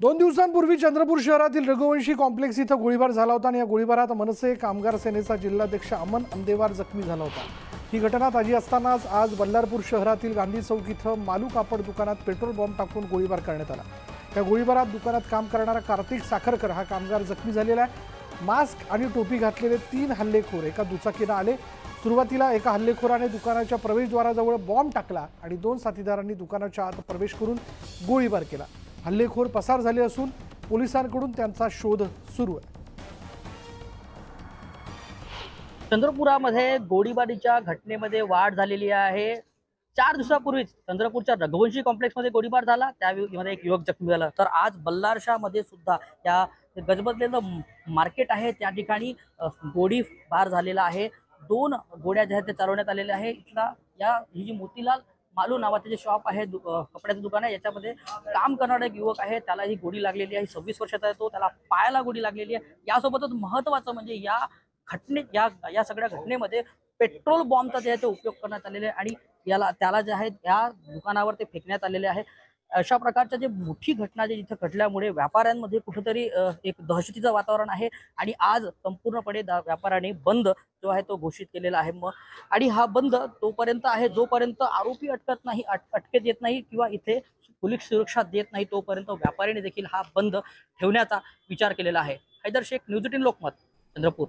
दोन दिवसांपूर्वी चंद्रपूर शहरातील रघुवंशी कॉम्प्लेक्स इथं गोळीबार झाला होता आणि या गोळीबारात मनसे कामगार सेनेचा जिल्हाध्यक्ष अमन अंदेवार जखमी झाला होता. ही घटना ताजी असतानाच आज बल्लारपूर शहरातील गांधी चौक इथं मालू कापड दुकानात पेट्रोल बॉम्ब टाकून गोळीबार करण्यात आला. या गोळीबारात दुकानात काम करणारा कार्तिक साखरकर हा कामगार जखमी झालेला आहे. मास्क आणि टोपी घातलेले तीन हल्लेखोर एका दुचाकीनं आले. सुरुवातीला एका हल्लेखोराने दुकानाच्या प्रवेशद्वाराजवळ बॉम्ब टाकला आणि दोन साथीदारांनी दुकानाच्या आत प्रवेश करून गोळीबार केला. हल्लेखोर पसार झाले असून पोलिसांकडून त्यांचा शोध सुरू आहे. चंद्रपुरामध्ये गोळीबारीच्या घटनेमध्ये वाढ झालेली आहे. चार दिवसापूर्वीच चंद्रपूरच्या रघुवंशी कॉम्प्लेक्समध्ये गोळीबार झाला. त्यामध्ये एक युवक जखमी झाला. तर आज बल्लारशामध्ये सुद्धा या गजबजलेलं मार्केट आहे. त्या ठिकाणी गोळीबार झालेला आहे. दोन गोळ्या ज्या आहेत त्या चालवण्यात आलेल्या आहे. इथला या ही जी मोतीलाल मालू नावाचं जे शॉप आहे दु- कपड्याचं दुकान आहे याच्यामध्ये काम करणारा एक युवक आहे त्याला ही गोडी लागलेली आहे सव्वीस वर्षाचा आहे तो त्याला पायाला गोडी लागलेली आहे. यासोबतच महत्वाचं म्हणजे या घटने या या सगळ्या घटनेमध्ये पेट्रोल बॉम्बचा जे आहे ते उपयोग करण्यात आलेले आहे आणि याला त्याला जे आहे या दुकानावर ते फेकण्यात आलेले आहे. अशा प्रकारच्या जे मोठी घटना जे इथं घडल्यामुळे व्यापाऱ्यांमध्ये कुठेतरी एक दहशतीचं वातावरण आहे आणि आज संपूर्णपणे दा- व्यापाऱ्यांनी बंद जो आहे तो घोषित केलेला आहे. मग आणि हा बंद तोपर्यंत आहे जोपर्यंत आरोपी अटकत नाही अटकेत येत नाही किंवा इथे पोलीस सुरक्षा देत नाही तोपर्यंत व्यापाऱ्यांनी देखील हा बंद ठेवण्याचा विचार केलेला आहे. Haidar Shaikh news eighteen Lokmat Chandrapur.